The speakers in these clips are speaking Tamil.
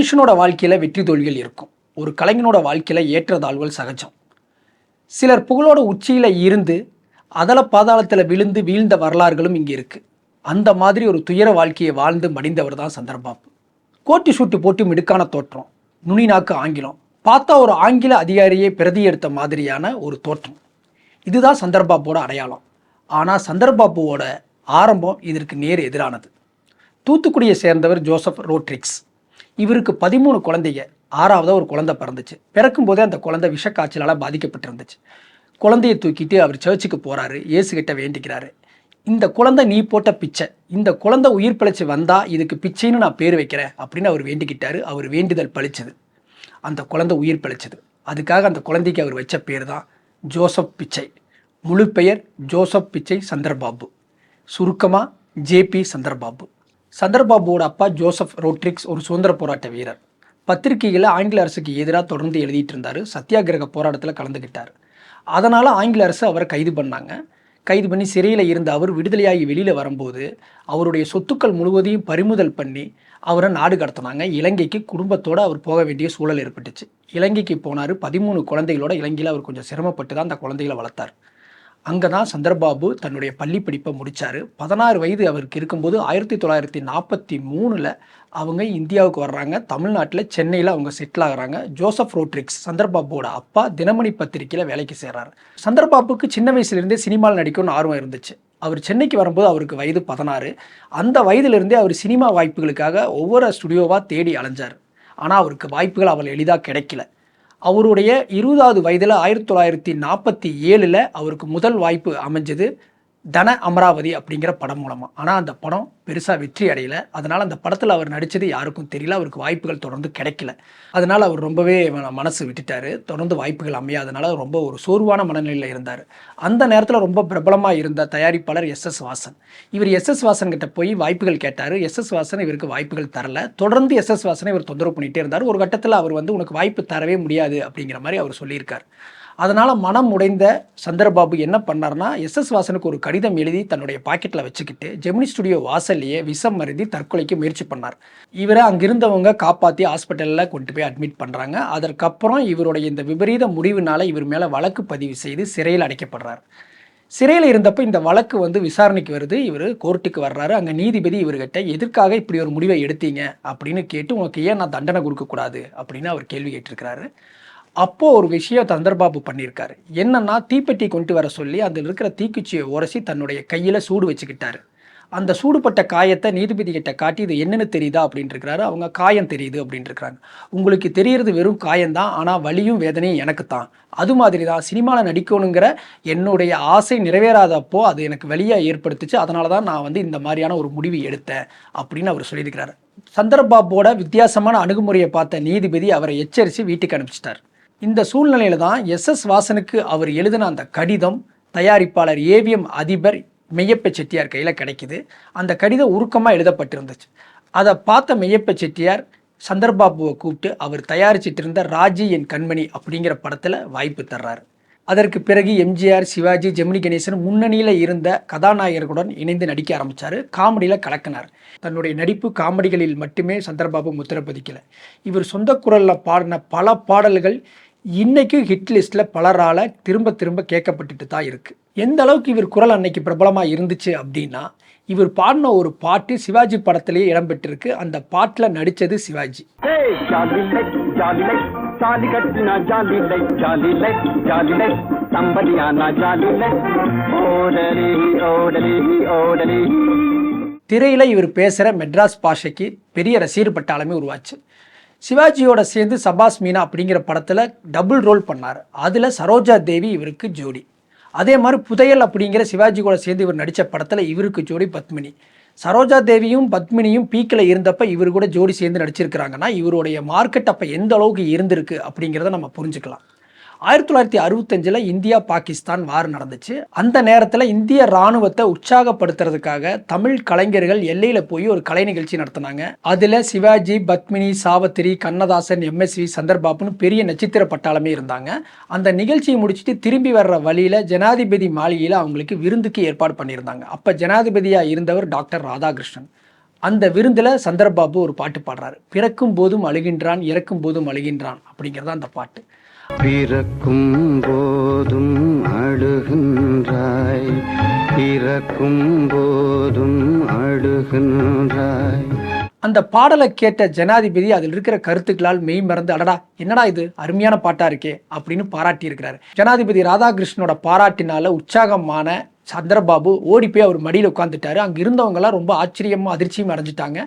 மனுஷனோட வாழ்க்கையில் வெற்றி தோல்விகள் இருக்கும். ஒரு கலைஞனோட வாழ்க்கையில் ஏற்றத்தாழ்வுகள் சகஜம். சிலர் புகழோட உச்சியில் இருந்து அதல பாதாளத்தில் விழுந்து வீழ்ந்த வரலாறுகளும் இங்கே இருக்குது அந்த மாதிரி ஒரு துயர வாழ்க்கையை வாழ்ந்து மடிந்தவர் தான் சந்தர்பாபு. கோட்டி சூட்டு போட்டு மிடுக்கான தோற்றம் நுனி நாக்கு ஆங்கிலம் பார்த்தா ஒரு ஆங்கில அதிகாரியை பிரதி எடுத்த மாதிரியான ஒரு தோற்றம். இதுதான் சந்தர்பாபோட அடையாளம். ஆனால் சந்தர்பாபுவோட ஆரம்பம் இதற்கு நேர் எதிரானது. தூத்துக்குடியை சேர்ந்தவர் ஜோசப் ரோட்ரிக்ஸ். இவருக்கு பதிமூணு குழந்தைங்க. ஆறாவதாக ஒரு குழந்தை பிறந்துச்சு. பிறக்கும்போதே அந்த குழந்தை விஷக்காய்ச்சலால் பாதிக்கப்பட்டிருந்துச்சு. குழந்தையை தூக்கிட்டு அவர் சர்ச்சுக்கு போகிறாரு இயேசுகிட்ட வேண்டிக்கிறாரு இந்த குழந்தை நீ போட்ட பிச்சை. இந்த குழந்தை உயிர் பிழைச்சி வந்தால் இதுக்கு பிச்சைன்னு நான் பேர் வைக்கிறேன் அப்படின்னு அவர் வேண்டிக்கிட்டாரு. அவர் வேண்டுதல் பழிச்சது. அந்த குழந்தை உயிர் பிழைச்சது. அதுக்காக அந்த குழந்தைக்கு அவர் வச்ச பேர் தான் ஜோசப் பிச்சை. முழு பெயர் ஜோசப் பிச்சை சந்திரபாபு. சுருக்கமாக ஜேபி சந்திரபாபு. சந்திரபாபுவோட அப்பா ஜோசப் ரோட்ரிக்ஸ் ஒரு சுதந்திர போராட்ட வீரர். பத்திரிகைகளை ஆங்கில அரசுக்கு எதிராக தொடர்ந்து எழுதிட்டு இருந்தார். சத்தியாகிரக போராட்டத்தில் கலந்துக்கிட்டார் அதனால் ஆங்கில அரசு அவரை கைது பண்ணாங்க. கைது பண்ணி சிறையில் இருந்த அவர் விடுதலையாகி வெளியில் வரும்போது அவருடைய சொத்துக்கள் முழுவதையும் பறிமுதல் பண்ணி அவரை நாடு கடத்தினாங்க. இலங்கைக்கு குடும்பத்தோடு அவர் போக வேண்டிய சூழல் ஏற்பட்டுச்சு. இலங்கைக்கு போனார். பதிமூணு குழந்தைகளோட இலங்கையில் அவர் கொஞ்சம் சிரமப்பட்டு தான் அந்த குழந்தைகளை வளர்த்தார். அங்கே தான் சந்திரபாபு தன்னுடைய பள்ளி படிப்பை முடித்தார் பதினாறு வயது அவருக்கு இருக்கும்போது ஆயிரத்தி தொள்ளாயிரத்தி நாற்பத்தி மூணில் அவங்க இந்தியாவுக்கு வர்றாங்க. தமிழ்நாட்டில் சென்னையில் அவங்க செட்டில் ஆகிறாங்க. ஜோசப் ரோட்ரிக்ஸ் சந்திரபாபுவோட அப்பா தினமணி பத்திரிக்கையில் வேலைக்கு சேர்றாரு. சந்திரபாபுக்கு சின்ன வயசுலேருந்தே சினிமாவில் நடிக்கணும்னு ஆர்வம் இருந்துச்சு. அவர் சென்னைக்கு வரும்போது அவருக்கு வயது பதினாறு. அந்த வயதிலிருந்தே அவர் சினிமா வாய்ப்புகளுக்காக ஒவ்வொரு ஸ்டுடியோவாக தேடி அலைஞ்சார். ஆனால் அவருக்கு வாய்ப்புகள் அவள் எளிதாக கிடைக்கல. அவருடைய இருபதாவது வயதில் ஆயிரத்தி தொள்ளாயிரத்தி நாற்பத்தி ஏழில் அவருக்கு முதல் வாய்ப்பு அமைஞ்சது. தன அமராவதி அப்படிங்கிற படம் மூலமாக ஆனால் அந்த படம் பெருசாக வெற்றி அடையல. அதனால் அந்த படத்தில் அவர் நடித்தது யாருக்கும் தெரியல. அவருக்கு வாய்ப்புகள் தொடர்ந்து கிடைக்கல. அதனால் அவர் ரொம்பவே மனசு விட்டுட்டார். தொடர்ந்து வாய்ப்புகள் அமையாதனால ரொம்ப ஒரு சோர்வான மனநிலையில் இருந்தார். அந்த நேரத்தில் ரொம்ப பிரபலமாக இருந்த தயாரிப்பாளர் எஸ் எஸ் வாசன். இவர் எஸ் எஸ் வாசன் கிட்ட போய் வாய்ப்புகள் கேட்டார். எஸ் எஸ் வாசன் இவருக்கு வாய்ப்புகள் தரல. தொடர்ந்து எஸ் எஸ் வாசனை இவர் தொந்தரவு பண்ணிகிட்டே இருந்தார். ஒரு கட்டத்தில் அவர் வந்து உனக்கு வாய்ப்பு தரவே முடியாது அப்படிங்கிற மாதிரி அவர் சொல்லியிருக்கார். அதனால் மனம் உடைந்த சந்திரபாபு என்ன பண்ணார்னா எஸ்எஸ் வாசனுக்கு ஒரு கடிதம் எழுதி தன்னுடைய பாக்கெட்டில் வச்சுக்கிட்டு ஜெமினி ஸ்டுடியோ வாசல்லையே விஷம் மருதி தற்கொலைக்கு முயற்சி பண்ணார். இவரை அங்கிருந்தவங்க காப்பாற்றி ஹாஸ்பிட்டலில் கொண்டு போய் அட்மிட் பண்ணுறாங்க அதற்கப்புறம் இவருடைய இந்த விபரீத முடிவுனால் இவர் மேலே வழக்கு பதிவு செய்து சிறையில் அடைக்கப்படுறார். சிறையில் இருந்தப்போ இந்த வழக்கு வந்து விசாரணைக்கு வருது. இவர் கோர்ட்டுக்கு வர்றாரு. அங்கே நீதிபதி இவர்கிட்ட எதற்காக இப்படி ஒரு முடிவை எடுத்தீங்க? அப்படின்னு கேட்டு உனக்கு ஏன் நான் தண்டனை கொடுக்கக்கூடாது? அப்படின்னு அவர் கேள்வி கேட்டிருக்கிறாரு. அப்போது ஒரு விஷயம் சந்திரபாபு பண்ணியிருக்காரு. என்னன்னா தீப்பெட்டி கொண்டு வர சொல்லி அதில் இருக்கிற தீக்குச்சியை உரசி தன்னுடைய கையில் சூடு வச்சுக்கிட்டாரு. அந்த சூடுபட்ட காயத்தை நீதிபதி கிட்ட காட்டி இது என்னென்னு தெரியுதா? அப்படின்ட்டுருக்கிறாரு அவங்க காயம் தெரியுது அப்படின்னு உங்களுக்கு தெரியறது வெறும் காயம்தான் ஆனால் வலியும் வேதனையும் எனக்கு தான். அது மாதிரி தான் சினிமாவில் நடிக்கணுங்கிற என்னுடைய ஆசை நிறைவேறாதப்போ அது எனக்கு வலியாக ஏற்படுத்துச்சு. அதனால தான் நான் வந்து இந்த மாதிரியான ஒரு முடிவு எடுத்தேன் அப்படின்னு அவர் சொல்லியிருக்கிறார். சந்திரபாபோட வித்தியாசமான அணுகுமுறையை பார்த்த நீதிபதி அவரை எச்சரித்து வீட்டுக்கு அனுப்பிச்சிட்டார். இந்த சூழ்நிலையில தான் எஸ் எஸ் வாசனுக்கு அவர் எழுதின அந்த கடிதம் தயாரிப்பாளர் ஏவிஎம் அதிபர் மெய்யப்ப செட்டியார் கையில் கிடைக்குது. அந்த கடிதம் உருக்கமாக எழுதப்பட்டிருந்துச்சு. அதை பார்த்த மெய்யப்ப செட்டியார் சந்தர்பாபுவை கூப்பிட்டு அவர் தயாரிச்சிட்டு இருந்த ராஜி என் கண்மணி அப்படிங்கிற படத்தில் வாய்ப்பு தர்றாரு. அதற்கு பிறகு எம்ஜிஆர் சிவாஜி ஜெமினி கணேசன் முன்னணியில் இருந்த கதாநாயகர்களுடன் இணைந்து நடிக்க ஆரம்பித்தார் காமெடியில் கலக்கினார். தன்னுடைய நடிப்பு காமெடிகளில் மட்டுமே சந்திரபாபு முத்திர இவர் சொந்த குரலில் பாடின பல பாடல்கள் இன்னைக்கும் ஹிட் லிஸ்ட்டில் பலரால் திரும்ப திரும்ப கேட்கப்பட்டுட்டு தான் இருக்குது எந்த அளவுக்கு இவர் குரல் அன்னைக்கு பிரபலமாக இருந்துச்சு அப்படின்னா இவர் பாடின ஒரு பாட்டு சிவாஜி படத்திலேயே இடம்பெற்றிருக்கு. அந்த பாட்டில் நடித்தது சிவாஜி. திரையில் இவர் பேசுகிற மெட்ராஸ் பாஷைக்கு பெரிய ரசிகர் பட்டாளமே உருவாச்சு. சிவாஜியோட சேர்ந்து சபாஸ் மீனா அப்படிங்கிற படத்தில் டபுள் ரோல் பண்ணார். அதில் சரோஜா தேவி இவருக்கு ஜோடி. அதே மாதிரி புதையல் அப்படிங்கிற சிவாஜி கூட சேர்ந்து இவர் நடித்த படத்தில் இவருக்கு ஜோடி பத்மினி. சரோஜா தேவியும் பத்மினியும் பீக்கில் இருந்தப்ப இவர் கூட ஜோடி சேர்ந்து நடிச்சிருக்கிறாங்கன்னா இவருடைய மார்க்கெட் அப்போ எந்த அளவுக்கு இருந்திருக்கு அப்படிங்கிறத நம்ம புரிஞ்சுக்கலாம். ஆயிரத்தி தொள்ளாயிரத்தி அறுபத்தஞ்சில் இந்தியா பாகிஸ்தான் வார் நடந்துச்சு. அந்த நேரத்தில் இந்திய ராணுவத்தை உற்சாகப்படுத்துறதுக்காக தமிழ் கலைஞர்கள் எல்லையில் போய் ஒரு கலை நிகழ்ச்சி நடத்தினாங்க. அதில் சிவாஜி பத்மினி சாவத்திரி கண்ணதாசன் எம்எஸ்வி சந்தர்பாபுன்னு பெரிய நட்சத்திர பட்டாளமே இருந்தாங்க. அந்த நிகழ்ச்சியை முடிச்சுட்டு திரும்பி வர்ற வழியில் ஜனாதிபதி மாளிகையில் அவங்களுக்கு விருந்துக்கு ஏற்பாடு பண்ணியிருந்தாங்க. அப்போ ஜனாதிபதியாக இருந்தவர் டாக்டர் ராதாகிருஷ்ணன். அந்த விருந்தில் சந்திரபாபு ஒரு பாட்டு பாடுறாரு. பிறக்கும் போதும் அழுகின்றான் இறக்கும் போதும் அழுகின்றான் அப்படிங்கிறதா அந்த பாட்டு. பிறக்கும் போதும் அழுகின்றாய். பிறக்கும் போதும் அழுகின்றாய். அந்த பாடலை கேட்ட ஜனாதிபதி அதில் இருக்கிற கருத்துக்களால் மெய் மறந்து அடடா என்னடா இது அருமையான பாட்டா இருக்கே அப்படின்னு பாராட்டி இருக்கிறாரு ஜனாதிபதி ராதாகிருஷ்ணனோட பாராட்டினால உற்சாகமான சந்திரபாபு ஓடி போய் அவர் மடியில் உட்காந்துட்டாரு அங்கே இருந்தவங்கலாம் ரொம்ப ஆச்சரியமும் அதிர்ச்சியும் அடைஞ்சிட்டாங்க.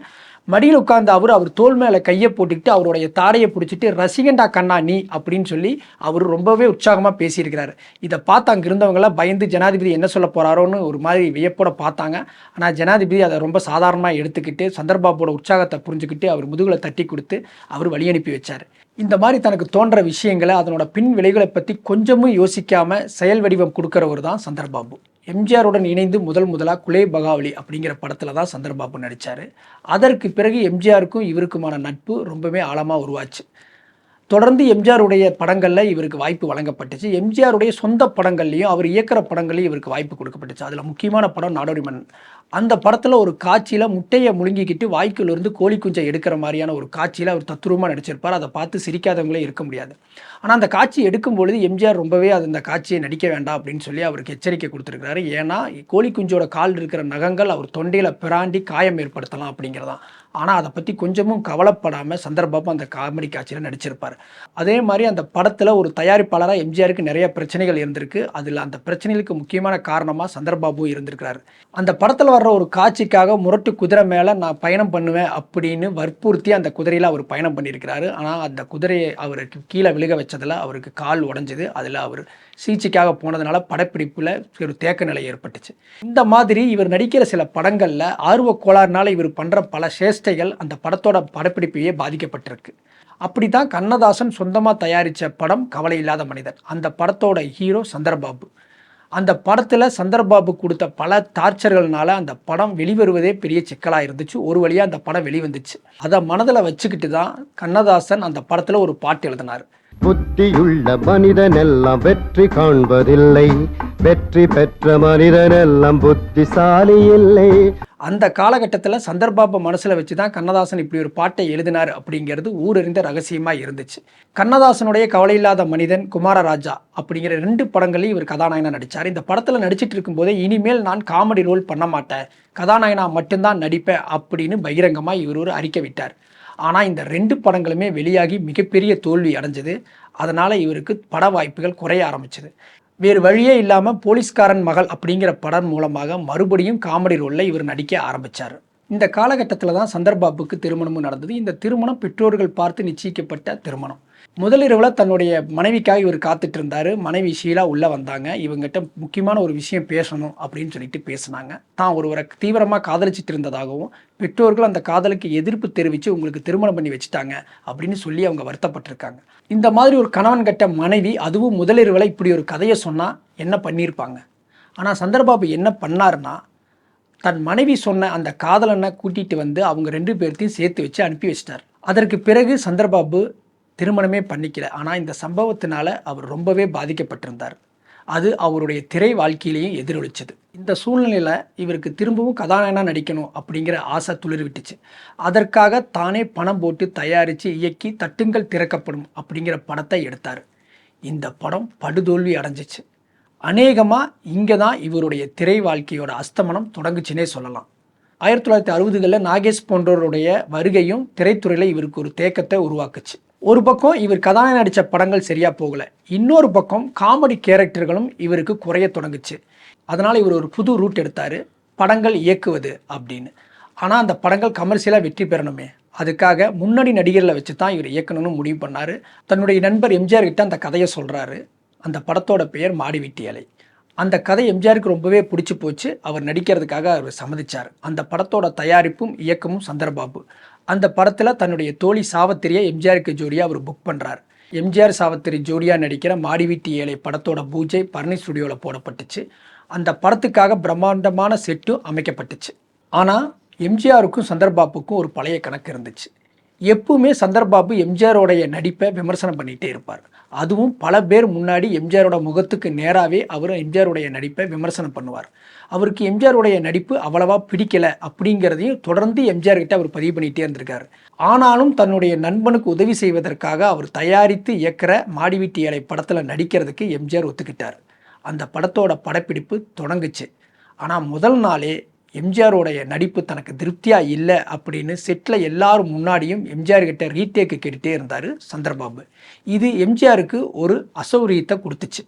மடியில் உட்கார்ந்த அவர் அவர் தோல் மேலே கையை போட்டுக்கிட்டு அவருடைய தாடையை பிடிச்சிட்டு ரசிகண்டா கண்ணா நீ அப்படின்னு சொல்லி அவர் ரொம்பவே உற்சாகமாக பேசியிருக்கிறாரு. இதை பார்த்து அங்கே இருந்தவங்களாம் பயந்து ஜனாதிபதி என்ன சொல்ல போகிறாரோன்னு ஒரு மாதிரி வியப்போட பார்த்தாங்க. ஆனால் ஜனாதிபதி அதை ரொம்ப சாதாரணமாக எடுத்துக்கிட்டு சந்தர்பாபோட உற்சாகத்தை புரிஞ்சுக்கிட்டு அவர் முதுகில் தட்டி கொடுத்து அவர் வழி அனுப்பி வச்சார். இந்த மாதிரி தனக்கு தோன்ற விஷயங்களை அதனோட பின் விளைவுகளை பற்றி கொஞ்சமும் யோசிக்காமல் செயல் வடிவம் கொடுக்குறவர் தான் சந்தர்பாபு எம்ஜிஆருடன் இணைந்து முதல் முதலாக குலே பகாவலி அப்படிங்கிற படத்தில் தான் சந்திரபாபு நடித்தார் அதற்கு பிறகு எம்ஜிஆருக்கும் இவருக்குமான நட்பு ரொம்பவே ஆழமாக உருவாச்சு. தொடர்ந்து எம்ஜிஆருடைய படங்களில் இவருக்கு வாய்ப்பு வழங்கப்பட்டுச்சு. எம்ஜிஆருடைய சொந்த படங்கள்லையும் அவர் இயக்கிற படங்கள்லையும் இவருக்கு வாய்ப்பு கொடுக்கப்பட்டுச்சு. அதில் முக்கியமான படம் நாடோடி மன்னன் அந்த படத்தில் ஒரு காட்சியில் முட்டையை முழுங்கிக்கிட்டு வாய்க்கிலிருந்து கோழி குஞ்சை எடுக்கிற மாதிரியான ஒரு காட்சியில் அவர் தத்துரூபமாக நடிச்சிருப்பார். அதை பார்த்து சிரிக்காதவங்களே இருக்க முடியாது. ஆனால் அந்த காட்சி எடுக்கும் பொழுது எம்ஜிஆர் ரொம்பவே அது அந்த காட்சியை நடிக்க வேண்டாம் அப்படின்னு சொல்லி அவருக்கு எச்சரிக்கை கொடுத்துருக்கிறாரு. ஏன்னா கோழி குஞ்சோட கால் இருக்கிற நகங்கள் அவர் தொண்டையில் பிராண்டி காயம் ஏற்படுத்தலாம் அப்படிங்கிறதான். ஆனால் அதை பற்றி கொஞ்சமும் கவலைப்படாமல் சந்தர்பாபு அந்த காமெடி காட்சியில் நடிச்சிருப்பார். அதே மாதிரி அந்த படத்தில் ஒரு தயாரிப்பாளராக எம்ஜிஆருக்கு நிறைய பிரச்சனைகள் இருந்திருக்கு. அதில் அந்த பிரச்சனைகளுக்கு முக்கியமான காரணமாக சந்தர்பாபு இருந்திருக்கிறார். அந்த படத்தில் வர்ற ஒரு காட்சிக்காக முரட்டு குதிரை மேலே நான் பயணம் பண்ணுவேன் அப்படின்னு வற்புறுத்தி அந்த குதிரையில் அவர் பயணம் பண்ணியிருக்கிறாரு. ஆனால் அந்த குதிரையை அவருக்கு கீழே விழுக வச்சதில் அவருக்கு கால் உடைஞ்சது. அதில் அவர் சிகிச்சைக்காக போனதுனால படப்பிடிப்பில் ஒரு தேக்க நிலை ஏற்பட்டுச்சு. இந்த மாதிரி இவர் நடிக்கிற சில படங்களில் ஆர்வ கோளாறுனால இவர் பண்ணுற பல சேஷ்டைகள் அந்த படத்தோட படப்பிடிப்பையே பாதிக்கப்பட்டிருக்கு. அப்படி தான் கண்ணதாசன் சொந்தமாக தயாரித்த படம் கவலை இல்லாத மனிதன். அந்த படத்தோட ஹீரோ சந்திரபாபு. அந்த படத்தில் சந்திரபாபு கொடுத்த பல டார்ச்சர்கள்னால அந்த படம் வெளிவருவதே பெரிய சிக்கலாக இருந்துச்சு. ஒரு வழியாக அந்த படம் வெளிவந்துச்சு. அதை மனதில் வச்சுக்கிட்டு தான் கண்ணதாசன் அந்த படத்தில் ஒரு பாட்டு எழுதினார். புத்தியுள்ள மனிதனெல்லாம் வெற்றி காண்பதில்லை. வெற்றி பெற்ற மனிதனெல்லாம் புத்திசாலி இல்லை. அந்த காலகட்டத்தில் சந்தர்பாப மனசில் வச்சு தான் கண்ணதாசன் இப்படி ஒரு பாட்டை எழுதினார் அப்படிங்கிறது ஊரறிந்த ரகசியமாக இருந்துச்சு. கண்ணதாசனுடைய கவலையில்லாத மனிதன் குமாரராஜா அப்படிங்கிற ரெண்டு படங்களையும் இவர் கதாநாயனா நடித்தார் இந்த படத்தில் நடிச்சிட்டு இருக்கும்போதே இனிமேல் நான் காமெடி ரோல் பண்ண மாட்டேன். கதாநாயனா மட்டும்தான் நடிப்பேன் அப்படின்னு பகிரங்கமாக இவர் ஒரு அறிக்கை விட்டார். ஆனால் இந்த ரெண்டு படங்களுமே வெளியாகி மிகப்பெரிய தோல்வி அடைஞ்சது. அதனால் இவருக்கு பட வாய்ப்புகள் குறைய ஆரம்பிச்சது. வேறு வழியே இல்லாமல் போலீஸ்காரன் மகள் அப்படிங்கிற படம் மூலமாக மறுபடியும் காமெடி ரோலில் இவர் நடிக்க ஆரம்பித்தார் இந்த காலகட்டத்தில் தான் சந்தர்பாபுக்கு திருமணமும் நடந்தது. இந்த திருமணம் பெற்றோர்கள் பார்த்து நிச்சயிக்கப்பட்ட திருமணம். முதலிரவில் தன்னுடைய மனைவிக்காக இவர் காத்துட்டு இருந்தார் மனைவி ஷீலா உள்ளே வந்தாங்க. இவங்ககிட்ட முக்கியமான ஒரு விஷயம் பேசணும் அப்படின்னு சொல்லிட்டு பேசினாங்க. தான் ஒருவரை தீவிரமாக காதலிச்சிட்டு இருந்ததாகவும் பெற்றோர்கள் அந்த காதலுக்கு எதிர்ப்பு தெரிவித்து உங்களுக்கு திருமணம் பண்ணி வச்சுட்டாங்க அப்படின்னு சொல்லி அவங்க வருத்தப்பட்டிருக்காங்க. இந்த மாதிரி ஒரு கணவன் கட்ட மனைவி அதுவும் முதலிரவில் இப்படி ஒரு கதையை சொன்னால் என்ன பண்ணியிருப்பாங்க? ஆனால் சந்திரபாபு என்ன பண்ணாருன்னா தன் மனைவி சொன்ன அந்த காதலனை கூட்டிகிட்டு வந்து அவங்க ரெண்டு பேர்த்தையும் சேர்த்து வச்சு அனுப்பி வச்சிட்டார். அதற்கு பிறகு சந்திரபாபு திருமணமே பண்ணிக்கல. ஆனால் இந்த சம்பவத்தினால அவர் ரொம்பவே பாதிக்கப்பட்டிருந்தார். அது அவருடைய திரை வாழ்க்கையிலையும் எதிரொலிச்சது. இந்த சூழ்நிலையில் இவருக்கு திரும்பவும் கதாநாயகனாக நடிக்கணும் அப்படிங்கிற ஆசை துளிர் விட்டுச்சு அதற்காக தானே பணம் போட்டு தயாரித்து இயக்கி தட்டுங்கள் திறக்கப்படும் அப்படிங்கிற படத்தை எடுத்தார். இந்த படம் படுதோல்வி அடைஞ்சிச்சு. அநேகமாக இங்கே தான் இவருடைய திரை வாழ்க்கையோட அஸ்தமனம் தொடங்குச்சுன்னே சொல்லலாம். ஆயிரத்தி தொள்ளாயிரத்தி அறுபதுகளில் நாகேஷ் போன்றவருடைய வருகையும் திரைத்துறையில் இவருக்கு ஒரு தேக்கத்தை உருவாக்குச்சு. ஒரு பக்கம் இவர் கதாநாயகன் நடித்த படங்கள் சரியாக போகலை. இன்னொரு பக்கம் காமெடி கேரக்டர்களும் இவருக்கு குறைய தொடங்குச்சு. அதனால் இவர் ஒரு புது ரூட் எடுத்தார். படங்கள் இயக்குவது அப்படின்னு. ஆனால் அந்த படங்கள் கமர்ஷியலாக வெற்றி பெறணுமே. அதுக்காக முன்னணி நடிகர்களை வச்சு தான் இவர் இயக்கணும்னு முடிவு பண்ணார். தன்னுடைய நண்பர் எம்ஜிஆர் கிட்ட அந்த கதையை சொல்கிறாரு அந்த படத்தோட பெயர் மாடிவீட்டி அலை அந்த கதை எம்ஜிஆருக்கு ரொம்பவே பிடிச்சி போச்சு. அவர் நடிக்கிறதுக்காக அவர் சம்மதிச்சார். அந்த படத்தோட தயாரிப்பும் இயக்கமும் சந்திரபாபு. அந்த படத்தில் தன்னுடைய தோழி சாவத்திரியை எம்ஜிஆருக்கு ஜோடியாக அவர் புக் பண்ணுறார் எம்ஜிஆர் சாவத்திரி ஜோடியாக நடிக்கிற மாடி வீட்டு ஏழை படத்தோட பூஜை பரணி ஸ்டுடியோவில் போடப்பட்டுச்சு. அந்த படத்துக்காக பிரம்மாண்டமான செட்டும் அமைக்கப்பட்டுச்சு. ஆனால் எம்ஜிஆருக்கும் சந்தர்பாப்புக்கும் ஒரு பழைய கணக்கு இருந்துச்சு. எப்பவுமே சந்தர்பாபு எம்ஜிஆரோடைய நடிப்பை விமர்சனம் பண்ணிகிட்டே இருப்பார். அதுவும் பல பேர் முன்னாடி எம்ஜிஆரோட முகத்துக்கு நேராகவே அவர் எம்ஜிஆருடைய நடிப்பை விமர்சனம் பண்ணுவார். அவருக்கு எம்ஜிஆருடைய நடிப்பு அவ்வளவா பிடிக்கலை அப்படிங்கிறதையும் தொடர்ந்து எம்ஜிஆர் கிட்ட அவர் பதிவு பண்ணிகிட்டே இருந்திருக்காரு. ஆனாலும் தன்னுடைய நண்பனுக்கு உதவி செய்வதற்காக அவர் தயாரித்து இயக்கிற மாடிவீட்டு ஏழை படத்தில் நடிக்கிறதுக்கு எம்ஜிஆர் ஒத்துக்கிட்டார். அந்த படத்தோட படப்பிடிப்பு தொடங்குச்சு. ஆனால் முதல் நாளே எம்ஜிஆரோடைய நடிப்பு தனக்கு திருப்தியாக இல்லை அப்படின்னு செட்டில் எல்லாரும் முன்னாடியும் எம்ஜிஆர் கிட்ட ரீடேக்கு கேட்டுகிட்டே இருந்தார் சந்திரபாபு. இது எம்ஜிஆருக்கு ஒரு அசௌரியத்தை கொடுத்துச்சு.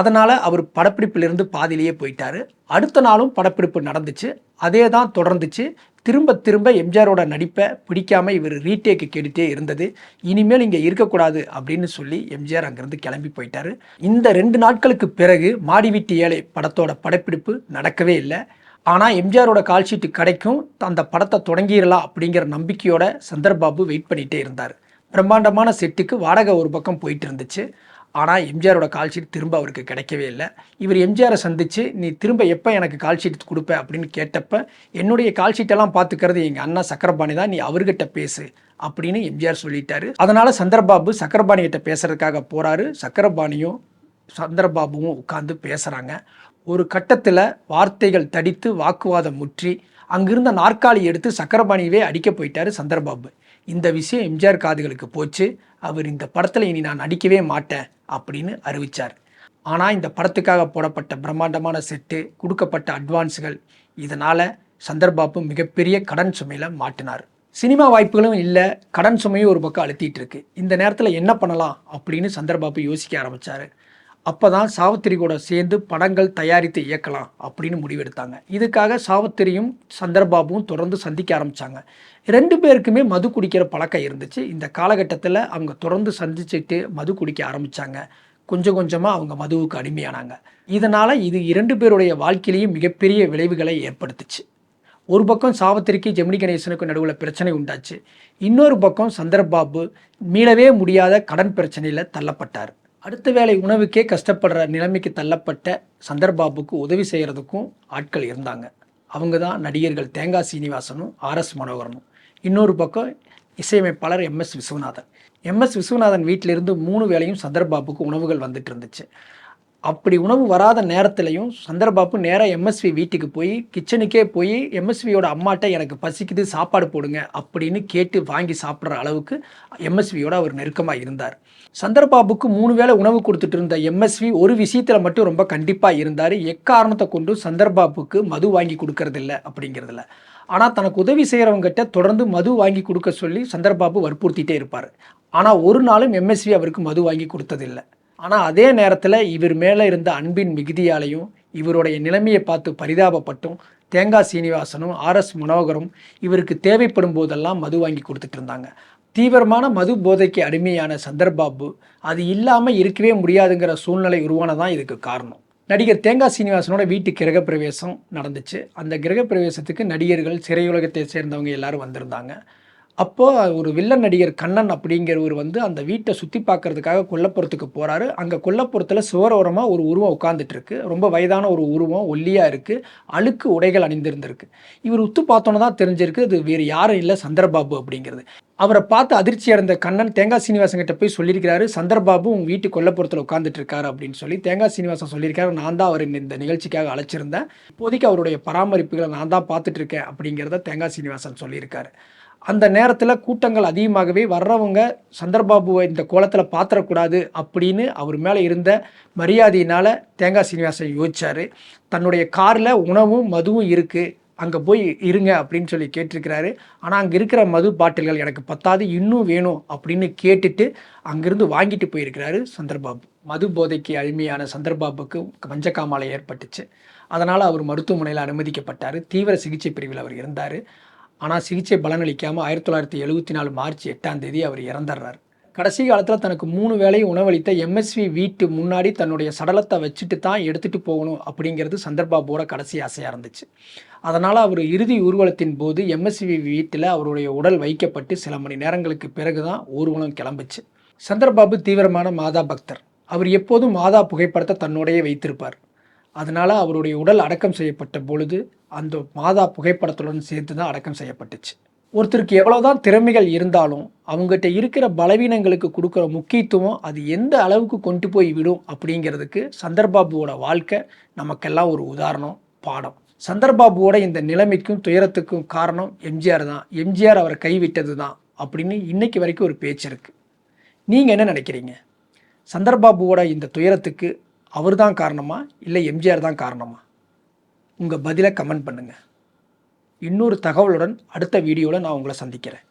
அதனால் அவர் படப்பிடிப்பிலிருந்து பாதியிலேயே போயிட்டார். அடுத்த நாளும் படப்பிடிப்பு நடந்துச்சு. அதே தான் தொடர்ந்துச்சு. திரும்ப திரும்ப எம்ஜிஆரோட நடிப்பை பிடிக்காமல் இவர் ரீடேக்கு கேட்டுட்டே இருந்தது. இனிமேல் இங்கே இருக்கக்கூடாது அப்படின்னு சொல்லி எம்ஜிஆர் அங்கேருந்து கிளம்பி போயிட்டாரு. இந்த ரெண்டு நாட்களுக்கு பிறகு மாடி வீட்டு ஏழை படத்தோட படப்பிடிப்பு நடக்கவே இல்லை. ஆனால் எம்ஜிஆரோட கால் ஷீட்டு கிடைக்கும். அந்த படத்தை தொடங்கிடலாம் அப்படிங்கிற நம்பிக்கையோட சந்தர்பாபு வெயிட் பண்ணிகிட்டே இருந்தார். பிரம்மாண்டமான செட்டுக்கு வாடகை ஒரு பக்கம் போயிட்டு இருந்துச்சு. ஆனால் எம்ஜிஆரோட கால் ஷீட் திரும்ப அவருக்கு கிடைக்கவே இல்லை. இவர் எம்ஜிஆரை சந்தித்து நீ திரும்ப எப்போ எனக்கு கால் ஷீட் கொடுப்ப? அப்படின்னு கேட்டப்ப என்னுடைய கால் ஷீட்டெல்லாம் பார்த்துக்கிறது எங்கள் அண்ணா சக்கரபாணி தான். நீ அவர்கிட்ட பேசு அப்படின்னு எம்ஜிஆர் சொல்லிட்டாரு. அதனால் சந்திரபாபு சக்கரபாணி கிட்ட பேசுறதுக்காக போகிறாரு சக்கரபாணியும் சந்திரபாபுவும் உட்காந்து பேசுகிறாங்க ஒரு கட்டத்தில் வார்த்தைகள் தடித்து வாக்குவாதம் முற்றி அங்கிருந்த நாற்காலி எடுத்து சக்கரபாணியவே அடிக்க போயிட்டாரு சந்திரபாபு. இந்த விஷயம் எம்ஜிஆர் காதுகளுக்கு போச்சு அவர் இந்த படத்தில் இனி நான் நடிக்கவே மாட்டேன் அப்படின்னு அறிவிச்சார். ஆனால் இந்த படத்துக்காக போடப்பட்ட பிரம்மாண்டமான செட்டு கொடுக்கப்பட்ட அட்வான்ஸுகள் இதனால் சந்தர்பாபு மிகப்பெரிய கடன் சுமையில் மாட்டினார். சினிமா வாய்ப்புகளும் இல்லை கடன் சுமையும் ஒரு பக்கம் அழுத்திட்டு இருக்கு. இந்த நேரத்தில் என்ன பண்ணலாம் அப்படின்னு சந்தர்பாபு யோசிக்க ஆரம்பித்தார் அப்போ தான் சாவித்திரி கூட சேர்ந்து படங்கள் தயாரித்து இயக்கலாம் அப்படின்னு முடிவெடுத்தாங்க. இதுக்காக சாவித்திரியும் சந்திரபாபுவும் தொடர்ந்து சந்திக்க ஆரம்பித்தாங்க ரெண்டு பேருக்குமே மது குடிக்கிற பழக்கம் இருந்துச்சு. இந்த காலகட்டத்தில் அவங்க தொடர்ந்து சந்திச்சுட்டு மது குடிக்க ஆரம்பித்தாங்க கொஞ்சம் கொஞ்சமாக அவங்க மதுவுக்கு அடிமையானாங்க. இதனால் இது இரண்டு பேருடைய வாழ்க்கையிலையும் மிகப்பெரிய விளைவுகளை ஏற்படுத்துச்சு. ஒரு பக்கம் சாவித்திரிக்கு ஜெமினி கணேசனுக்கும் நடுவில் பிரச்சனை உண்டாச்சு. இன்னொரு பக்கம் சந்திரபாபு மீளவே முடியாத கடன் பிரச்சனையில் தள்ளப்பட்டார். அடுத்த வேலை உணவுக்கே கஷ்டப்படுற நிலைமைக்கு தள்ளப்பட்ட சந்தர்பாபுக்கு உதவி செய்கிறதுக்கும் ஆட்கள் இருந்தாங்க. அவங்க தான் நடிகர்கள் தேங்காய் சீனிவாசனும் ஆர்எஸ் மனோகரனும். இன்னொரு பக்கம் இசையமைப்பாளர் எம்எஸ் விஸ்வநாதன். எம்எஸ் விஸ்வநாதன் வீட்டிலிருந்து மூணு வேளையும் சந்தர்பாபுக்கு உணவுகள் வந்துட்டு இருந்துச்சு. அப்படி உணவு வராத நேரத்துலையும் சந்திரபாபு நேராக எம்எஸ்வி வீட்டுக்கு போய் கிச்சனுக்கே போய் எம்எஸ்வியோட அம்மாட்ட எனக்கு பசிக்குது சாப்பாடு போடுங்க அப்படின்னு கேட்டு வாங்கி சாப்பிட்ற அளவுக்கு எம்எஸ்வியோட அவர் நெருக்கமாக இருந்தார். சந்திரபாபுக்கு மூணு வேளை உணவு கொடுத்துட்டு இருந்த எம்எஸ்வி ஒரு விஷயத்தில் மட்டும் ரொம்ப கண்டிப்பாக இருந்தார். எக்காரணத்தை கொண்டு சந்திரபாபுக்கு மது வாங்கி கொடுக்கறதில்ல அப்படிங்கிறதுல. ஆனால் தனக்கு உதவி செய்கிறவங்ககிட்ட தொடர்ந்து மது வாங்கி கொடுக்க சொல்லி சந்திரபாபு வற்புறுத்திட்டே இருப்பார். ஆனால் ஒரு நாளும் எம்எஸ்வி அவருக்கு மது வாங்கி கொடுத்ததில்லை. ஆனால் அதே நேரத்தில் இவர் மேலே இருந்த அன்பின் மிகுதியாலையும் இவருடைய நிலைமையை பார்த்து பரிதாபப்பட்டும் தேங்காய் சீனிவாசனும் ஆர்எஸ் மனோகரும் இவருக்கு தேவைப்படும் போதெல்லாம் மது வாங்கி கொடுத்துட்டு இருந்தாங்க. தீவிரமான மது போதைக்கு அடிமையான சந்தர்பாபு அது இல்லாமல் இருக்கவே முடியாதுங்கிற சூழ்நிலை உருவானதான் இதுக்கு காரணம். நடிகர் தேங்காய் சீனிவாசனோட வீட்டு கிரகப்பிரவேசம் நடந்துச்சு. அந்த கிரகப்பிரவேசத்துக்கு நடிகர்கள் சிறையுலகத்தை சேர்ந்தவங்க எல்லாரும் வந்திருந்தாங்க. அப்போது ஒரு வில்லன் நடிகர் கண்ணன் அப்படிங்கிறவர் வந்து அந்த வீட்டை சுற்றி பார்க்கறதுக்காக கொல்லப்புறத்துக்கு போகிறாரு அங்கே கொல்லப்புறத்தில் சுவரோரமாக ஒரு உருவம் உட்காந்துட்டுருக்கு ரொம்ப வயதான ஒரு உருவம் ஒல்லியாக இருக்குது அழுக்கு உடைகள் அணிந்திருந்திருக்கு. இவர் உத்து பார்த்தோன்னு தான் தெரிஞ்சிருக்கு அது வேறு யாரும் இல்லை சந்திரபாபு அப்படிங்கிறது. அவரை பார்த்து அதிர்ச்சி அடைந்த கண்ணன் தேங்காய் சீனிவாசன் கிட்ட போய் சொல்லியிருக்கிறாரு சந்திரபாபு உங்கள் வீட்டு கொல்லப்புறத்தில் உட்காந்துட்டு இருக்காரு அப்படின்னு சொல்லி தேங்காய் சீனிவாசன் சொல்லியிருக்காரு. நான் தான் அவர் இந்த நிகழ்ச்சிக்காக அழைச்சிருந்தேன். இப்போதைக்கு அவருடைய பராமரிப்புகளை நான் தான் பார்த்துட்டு இருக்கேன் அப்படிங்கிறத தேங்காய் சீனிவாசன் சொல்லியிருக்காரு. அந்த நேரத்தில் கூட்டங்கள் அதிகமாகவே வர்றவங்க சந்திரபாபுவை இந்த கோலத்தில் பாத்திரக்கூடாது அப்படின்னு அவர் மேலே இருந்த மரியாதையினால் தேங்காய் சீனிவாசன் யோசிச்சார். தன்னுடைய காரில் உணவும் மதுவும் இருக்குது அங்கே போய் இருங்க அப்படின்னு சொல்லி கேட்டிருக்கிறாரு. ஆனால் அங்கே இருக்கிற மது பாட்டில்கள் எனக்கு பத்தாது இன்னும் வேணும் அப்படின்னு கேட்டுட்டு அங்கிருந்து வாங்கிட்டு போயிருக்கிறாரு சந்திரபாபு. மது போதைக்கு அடிமையான சந்திரபாபுக்கு மஞ்சக்காமாலை ஏற்பட்டுச்சு. அதனால் அவர் மருத்துவமனையில் அனுமதிக்கப்பட்டார். தீவிர சிகிச்சை பிரிவில் அவர் இருந்தார். ஆனால் சிகிச்சை பலனளிக்காமல் ஆயிரத்தி தொள்ளாயிரத்தி எழுபத்தி நாலு மார்ச் எட்டாம் தேதி அவர் இறந்துடுறார் கடைசி காலத்தில் தனக்கு மூணு வேளையும் உணவளித்த எம்எஸ்வி வீட்டு முன்னாடி தன்னுடைய சடலத்தை வச்சுட்டு தான் எடுத்துகிட்டு போகணும் அப்படிங்கிறது சந்தர்பாபுவோட கடைசி ஆசையாக இருந்துச்சு. அதனால் அவர் இறுதி ஊர்வலத்தின் போது எம்எஸ்வி வீட்டில் அவருடைய உடல் வைக்கப்பட்டு சில மணி நேரங்களுக்கு பிறகு தான் ஊர்வலம் கிளம்புச்சு. சந்தர்பாபு தீவிரமான மாதா பக்தர். அவர் எப்போதும் மாதா புகைப்படத்தை தன்னோடையே வைத்திருப்பார். அதனால் அவருடைய உடல் அடக்கம் செய்யப்பட்ட பொழுது அந்த மாதா புகைப்படத்துடன் சேர்த்து தான் அடக்கம் செய்யப்பட்டுச்சு. ஒருத்தருக்கு எவ்வளோதான் திறமைகள் இருந்தாலும் அவங்ககிட்ட இருக்கிற பலவீனங்களுக்கு கொடுக்குற முக்கியத்துவம் அது எந்த அளவுக்கு கொண்டு போய் விடும் அப்படிங்கிறதுக்கு சந்தர்பாபுவோட வாழ்க்கை நமக்கெல்லாம் ஒரு உதாரணம் பாடம். சந்தர்பாபுவோட இந்த நிலைமைக்கும் துயரத்துக்கும் காரணம் எம்ஜிஆர் தான். எம்ஜிஆர் அவரை கைவிட்டது தான் அப்படின்னு இன்னைக்கு வரைக்கும் ஒரு பேச்சு இருக்குது நீங்கள் என்ன நினைக்கிறீங்க? சந்தர்பாபுவோட இந்த துயரத்துக்கு அவர் தான் காரணமா? இல்லை எம்ஜிஆர் தான் காரணமா? உங்கள் பதிலை கமெண்ட் பண்ணுங்கள் இன்னொரு தகவலுடன் அடுத்த வீடியோவில் நான் உங்களை சந்திக்கிறேன்.